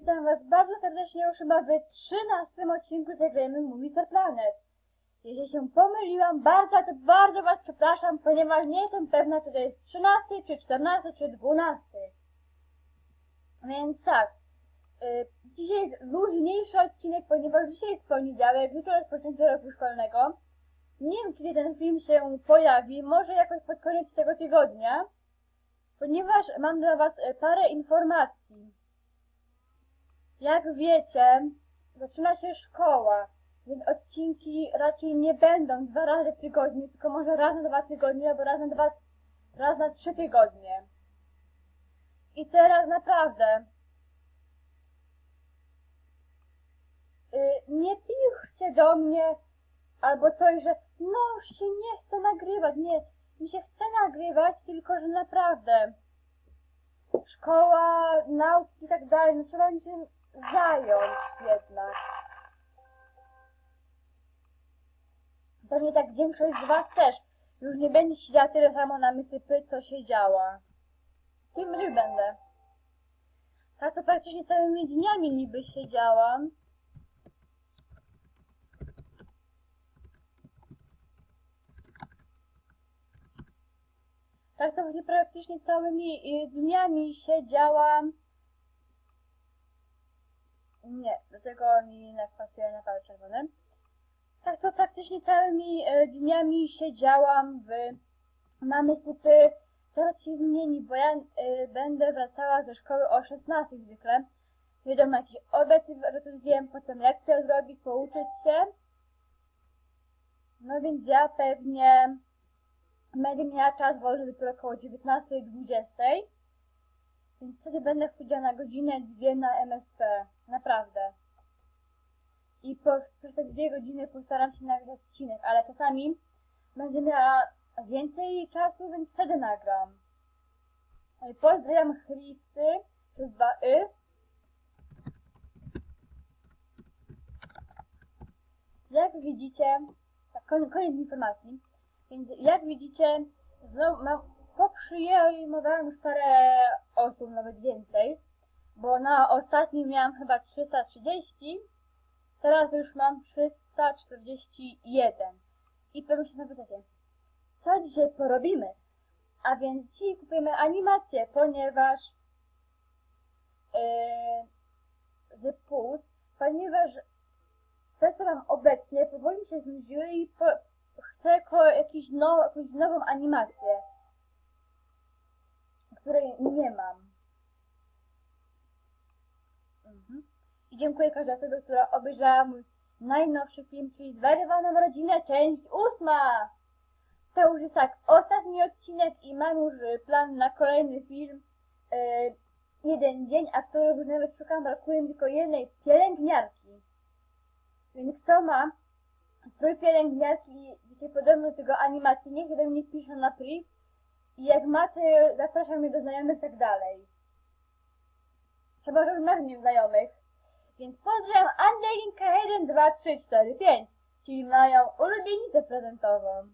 witam Was bardzo serdecznie już chyba w 13 odcinku zagrajmy Movie Star Planet. Jeżeli się pomyliłam, bardzo, to bardzo Was przepraszam, ponieważ nie jestem pewna, czy to jest 13, czy 14, czy 12. Więc tak, y, dzisiaj jest luźniejszy odcinek, ponieważ dzisiaj jest poniedziałek, jutro rozpoczęcie roku szkolnego. Nie wiem, kiedy ten film się pojawi, może jakoś pod koniec tego tygodnia, ponieważ mam dla Was y, parę informacji. Jak wiecie, zaczyna się szkoła, więc odcinki raczej nie będą dwa razy w tygodniu, tylko może raz na dwa tygodnie, albo raz na dwa, raz na trzy tygodnie. I teraz naprawdę, y, nie piszcie do mnie albo coś, że no już się nie chce nagrywać, nie, mi się chce nagrywać, tylko że naprawdę szkoła, nauki i tak dalej, no trzeba mi się zająć jednak. Pewnie tak większość z was też już nie będzie siedziała tyle samo na mysypy, co siedziała. Tym też będę. Tak to praktycznie całymi dniami niby siedziałam. Tak to właśnie praktycznie całymi y, dniami siedziałam. Nie, do tego mi pasuje na palce czerwone. Tak to praktycznie całymi e, dniami siedziałam w mamy sypy. Teraz się zmieni, bo ja e, będę wracała ze szkoły o 16 zwykle. Wiadomo, jakiś obiad zjem, potem lekcję zrobić, pouczyć się. No więc ja pewnie będę miała czas wolny dopiero około 19.20. Więc wtedy będę chodziła na godzinę, dwie na MSP. Naprawdę. I po, przez te dwie godziny postaram się nagrać odcinek, ale czasami będę miała więcej czasu, więc wtedy nagram. I Pozdrawiam Christy przez dwa y. Jak widzicie, tak, koniec, koniec informacji. Więc jak widzicie, znowu mam, poprzyjmowałam już parę osób, nawet więcej, bo na ostatnim miałam chyba 330, teraz już mam 341. I pewnie się napisacie, co dzisiaj porobimy? A więc dzisiaj kupujemy animację, ponieważ yy, z pust, ponieważ te, co mam obecnie, powoli się znudziły i po, chcę jakiś now, jakąś nową animację, której nie mam. Mhm. I dziękuję każdej osobie, która obejrzała mój najnowszy film, czyli Zwariowaną Rodzinę, część ósma. To już jest tak, ostatni odcinek i mam już plan na kolejny film. Yy, jeden dzień, a który już nawet szukam, brakuje mi tylko jednej pielęgniarki. Więc kto ma strój pielęgniarki, wiecie, podobny do tego animacji, niech do mnie pisze na priv. I jak macie, zapraszam mnie do znajomych i tak dalej. Chyba, że masz mnie znajomych. Więc pozdrawiam Angelinka 1, 2, 3, 4, 5, czyli moją ulubienicę prezentową.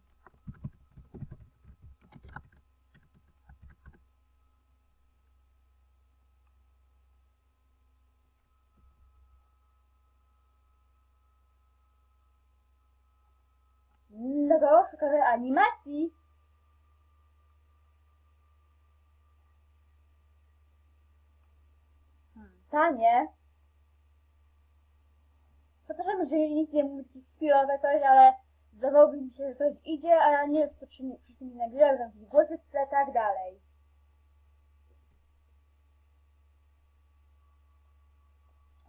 No to szukamy animacji. Hmm, Tanie. Przepraszam, jeżeli nic nie mówię, chwilowe coś, ale zdawałoby mi się, że coś idzie, a ja nie wiem, co przy, przy tym nagrywam, że jakieś głosy tle, tak dalej.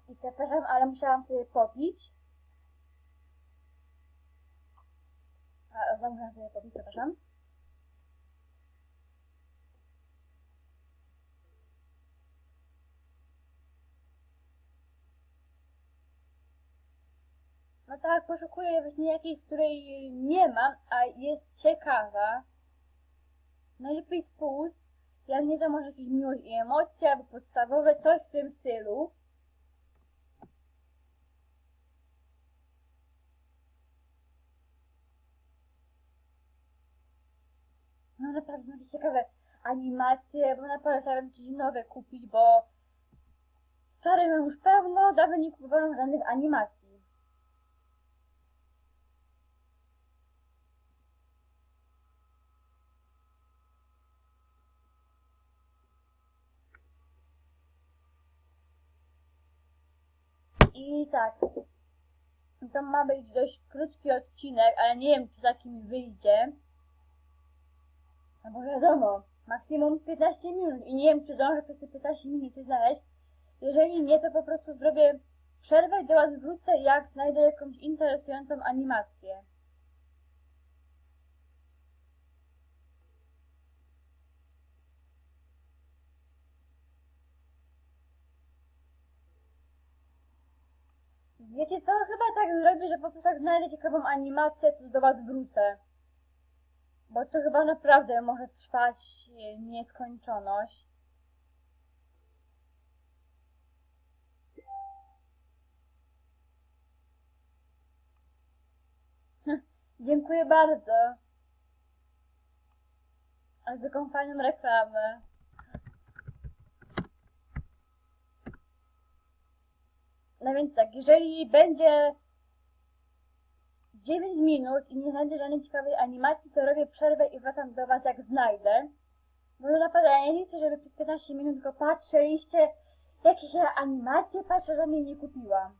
I przepraszam, ale musiałam sobie popić. A, znowu musiałam sobie popić, przepraszam. No tak, poszukuję właśnie jakiejś, której nie mam, a jest ciekawa. Najlepiej spust. Jak nie to może jakieś miłość i emocje, albo podstawowe, coś w tym stylu. No naprawdę, no ciekawe animacje, bo naprawdę chciałabym jakieś nowe kupić, bo telewizorem mam już pełno, dawno nie kupowałam żadnych animacji. I tak, to ma być dość krótki odcinek, ale nie wiem, czy taki mi wyjdzie. No bo wiadomo, maksimum 15 minut i nie wiem, czy zdążę przez te 15 minut coś znaleźć. Jeżeli nie, to po prostu zrobię przerwę i do Was wrócę, jak znajdę jakąś interesującą animację. Wiecie co? Chyba tak zrobię, że po prostu jak znajdę ciekawą animację, to do Was wrócę. Bo to chyba naprawdę może trwać e, nieskończoność. Dziękuję bardzo. A za fajną reklamę. No więc tak, jeżeli będzie 9 minut i nie znajdę żadnej ciekawej animacji, to robię przerwę i wracam do Was jak znajdę. Bo naprawdę ja nie chcę, żeby przez 15 minut tylko patrzyliście, jakieś ja animacje patrzę, żadnej nie kupiłam.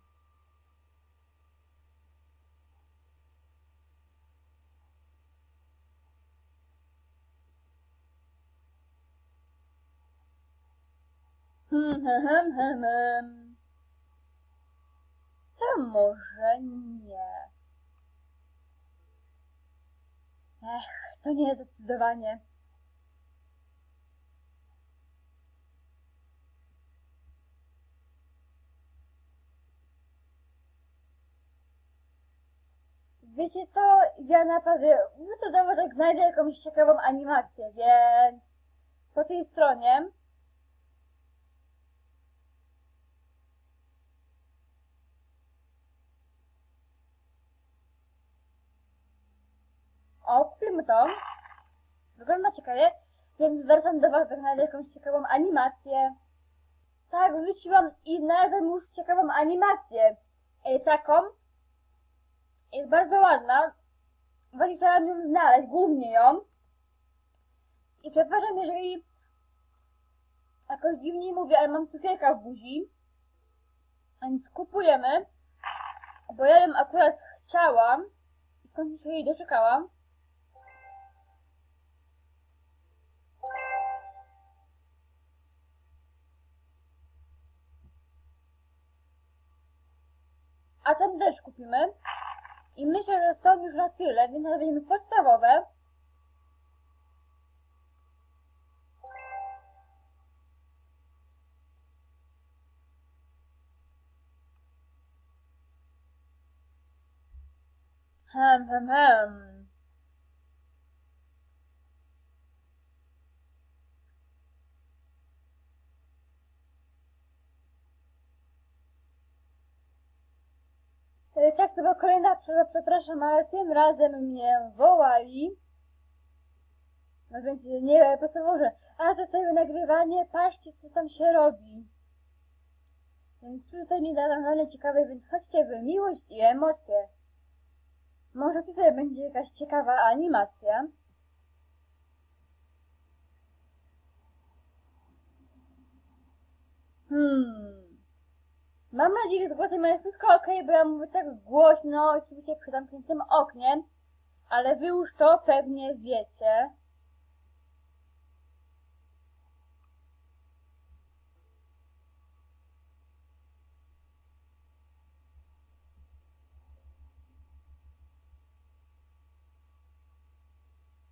Hmm, hmm, hmm, hmm, może nie. Ech, to nie zdecydowanie. Wiecie co? Ja naprawdę wrócę do was, jak znajdę jakąś ciekawą animację, więc po tej stronie Kupimy to. Wygląda ciekawie, więc wracam do Was, jak znajdę jakąś ciekawą animację. Tak, wróciłam i znalazłam już ciekawą animację. E, taką. Jest bardzo ładna. Właśnie chciałam ją znaleźć, głównie ją. I przepraszam, jeżeli jakoś dziwnie mówię, ale mam cukierka w buzi. Więc kupujemy. Bo ja ją akurat chciałam. I w końcu się jej doczekałam. A ten też kupimy. I myślę, że stąd już na tyle, więc będziemy podstawowe. Hem, hem, hem. E, Tak, to była kolejna przerwa, przepraszam, ale tym razem mnie wołali. No więc nie, po prostu może, a sobie nagrywanie, patrzcie co tam się robi. Więc tutaj nie da żadnej ciekawej, więc chodźcie wy, miłość i emocje. Może tutaj będzie jakaś ciekawa animacja. Hmm. Mam nadzieję, że z głosem jest wszystko ok, bo ja mówię tak głośno, oczywiście przy zamkniętym oknie, ale wy już to pewnie wiecie.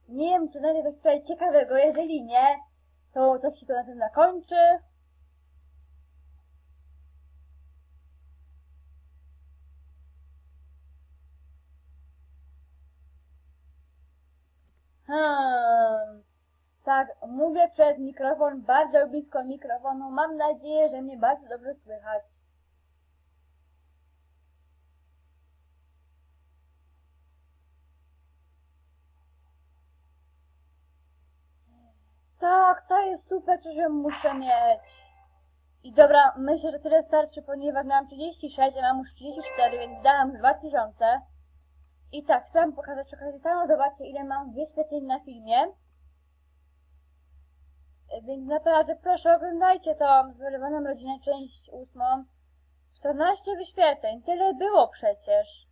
Nie wiem, czy znajdę coś tutaj ciekawego, jeżeli nie, to tak się to na tym zakończy. Hmm. Tak, mówię przez mikrofon, bardzo blisko mikrofonu. Mam nadzieję, że mnie bardzo dobrze słychać. Tak, to jest super, co że muszę mieć. I dobra, myślę, że tyle starczy, ponieważ miałam 36, a mam już 34, więc dałam już 2000. I tak, chcę wam pokazać przy okazji, samo zobaczcie, ile mam wyświetleń na filmie. E, Więc naprawdę proszę oglądajcie tą zwerbowaną rodzinę, część ósmą. 14 wyświetleń, tyle było przecież.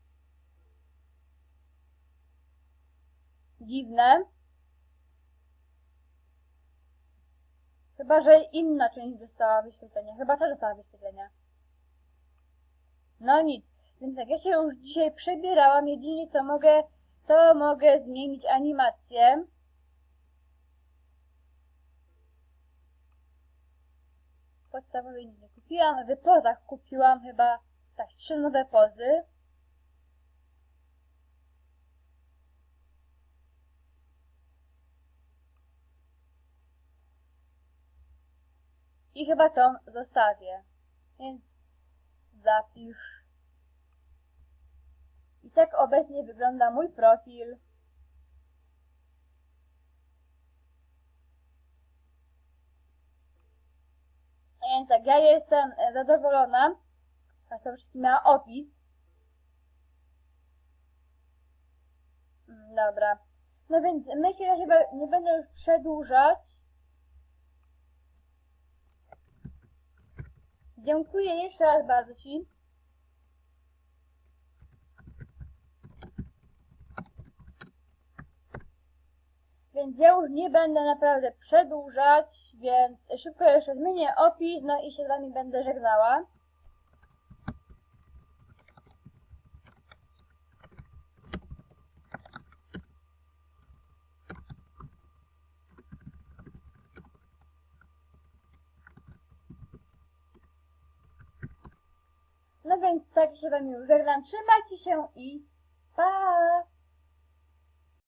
Dziwne. Chyba, że inna część dostała wyświetlenia. Chyba ta dostała wyświetlenia. No nic. Więc jak ja się już dzisiaj przebierałam, jedynie co mogę, to mogę zmienić animację. Podstawowej nie kupiłam. W pozach kupiłam chyba tak trzy nowe pozy. I chyba tą zostawię. Więc zapisz. Tak obecnie wygląda mój profil. Więc tak, ja jestem e, zadowolona. A to wszystkim miała opis. Mm, Dobra. No więc myślę, że chyba nie będę już przedłużać. Dziękuję jeszcze raz bardzo Ci. Więc ja już nie będę naprawdę przedłużać, więc szybko jeszcze zmienię opis, no i się z Wami będę żegnała. No więc tak się Wami już żegnam. Trzymajcie się i